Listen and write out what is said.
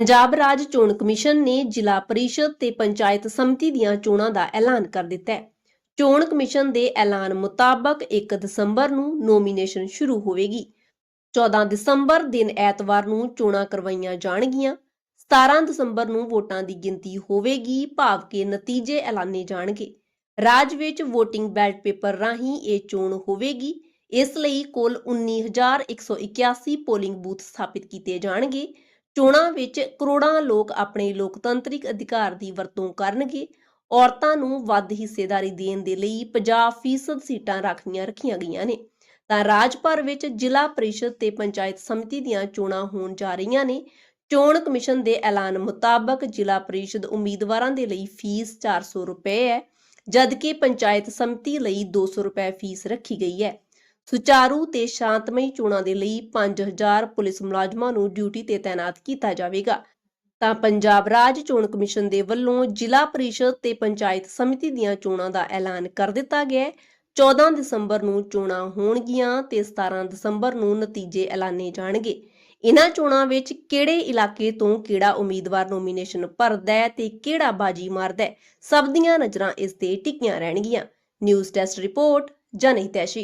ਪੰਜਾਬ ਰਾਜ ਚੋਣ ਕਮਿਸ਼ਨ ਨੇ ਜ਼ਿਲ੍ਹਾ ਪਰਿਸ਼ਦ ਤੇ ਪੰਚਾਇਤ ਸਮਿਤੀ ਦੀਆਂ ਚੋਣਾਂ ਦਾ ਐਲਾਨ ਕਰ ਦਿੱਤਾ ਹੈ। ਚੋਣ ਕਮਿਸ਼ਨ ਦੇ ਐਲਾਨ ਮੁਤਾਬਕ 1 ਦਸੰਬਰ ਨੂੰ ਨੋਮੀਨੇਸ਼ਨ ਸ਼ੁਰੂ ਹੋਵੇਗੀ। 14 ਦਸੰਬਰ ਦਿਨ ਐਤਵਾਰ ਨੂੰ ਚੋਣਾਂ ਕਰਵਾਈਆਂ ਜਾਣਗੀਆਂ। 17 ਦਸੰਬਰ ਨੂੰ ਵੋਟਾਂ ਦੀ ਗਿਣਤੀ ਹੋਵੇਗੀ। ਭਾਵ ਕਿ ਨਤੀਜੇ ਐਲਾਨੇ ਜਾਣਗੇ। ਰਾਜ ਵਿੱਚ VOTING ਬੈਲਟ ਪੇਪਰ ਰਾਹੀਂ ਇਹ ਚੋਣ ਹੋਵੇਗੀ। ਇਸ ਲਈ ਕੁੱਲ 19181 ਪੋਲਿੰਗ ਬੂਥ ਸਥਾਪਿਤ ਕੀਤੇ ਜਾਣਗੇ। ਚੋਣਾਂ ਵਿੱਚ ਕਰੋੜਾਂ ਲੋਕ ਆਪਣੇ ਲੋਕਤੰਤਰਿਕ ਅਧਿਕਾਰ ਦੀ ਵਰਤੋਂ ਕਰਨਗੇ। ਔਰਤਾਂ ਨੂੰ ਵੱਧ ਹਿੱਸੇਦਾਰੀ ਦੇਣ ਦੇ ਲਈ 50% ਸੀਟਾਂ ਰਾਖਵੀਆਂ ਰੱਖੀਆਂ ਗਈਆਂ ਨੇ। ਤਾਂ ਰਾਜ ਭਰ ਵਿੱਚ ਜ਼ਿਲ੍ਹਾ ਪਰਿਸ਼ਦ ਤੇ ਪੰਚਾਇਤ ਸਮਿਤੀ ਦੀਆਂ ਚੋਣਾਂ ਹੋਣ ਜਾ ਰਹੀਆਂ ਨੇ। ਚੋਣ ਕਮਿਸ਼ਨ ਦੇ ਐਲਾਨ ਮੁਤਾਬਕ ਜ਼ਿਲ੍ਹਾ ਪਰਿਸ਼ਦ ਉਮੀਦਵਾਰਾਂ ਦੇ ਲਈ ਫੀਸ 400 ਰੁਪਏ ਹੈ, ਜਦਕਿ ਪੰਚਾਇਤ ਸਮਿਤੀ ਲਈ 200 ਰੁਪਏ ਫੀਸ ਰੱਖੀ ਗਈ ਹੈ। ਸੁਚਾਰੂ ਤੇ ਸ਼ਾਂਤਮਈ ਚੋਣਾਂ ਦੇ ਲਈ 5000 ਪੁਲਿਸ ਮੁਲਾਜ਼ਮਾਂ ਨੂੰ ਡਿਊਟੀ ਤੇ ਤਾਇਨਾਤ ਕੀਤਾ ਜਾਵੇਗਾ। ਤਾਂ ਪੰਜਾਬ ਰਾਜ ਚੋਣ ਕਮਿਸ਼ਨ ਦੇ ਵੱਲੋਂ ਜ਼ਿਲ੍ਹਾ ਪਰਿਸ਼ਦ ਤੇ ਪੰਚਾਇਤ ਸਮਿਤੀ ਦੀਆਂ ਚੋਣਾਂ ਦਾ ਐਲਾਨ ਕਰ ਦਿੱਤਾ ਗਿਆ ਹੈ। 14 ਦਸੰਬਰ ਨੂੰ ਚੋਣਾਂ ਹੋਣਗੀਆਂ ਤੇ 17 ਦਸੰਬਰ ਨੂੰ ਨਤੀਜੇ ਐਲਾਨੇ ਜਾਣਗੇ। ਇਨ੍ਹਾਂ ਚੋਣਾਂ ਵਿੱਚ ਕਿਹੜੇ ਇਲਾਕੇ ਤੋਂ ਕਿਹੜਾ ਉਮੀਦਵਾਰ ਨੋਮੀਨੇਸ਼ਨ ਭਰਦਾ ਹੈ ਤੇ ਕਿਹੜਾ ਬਾਜੀ ਮਾਰਦਾ ਹੈ, ਸਭ ਦੀਆਂ ਨਜ਼ਰਾਂ ਇਸ ਤੇ ਟਿਕੀਆਂ ਰਹਿਣਗੀਆਂ। News desk report, Janhiteshi.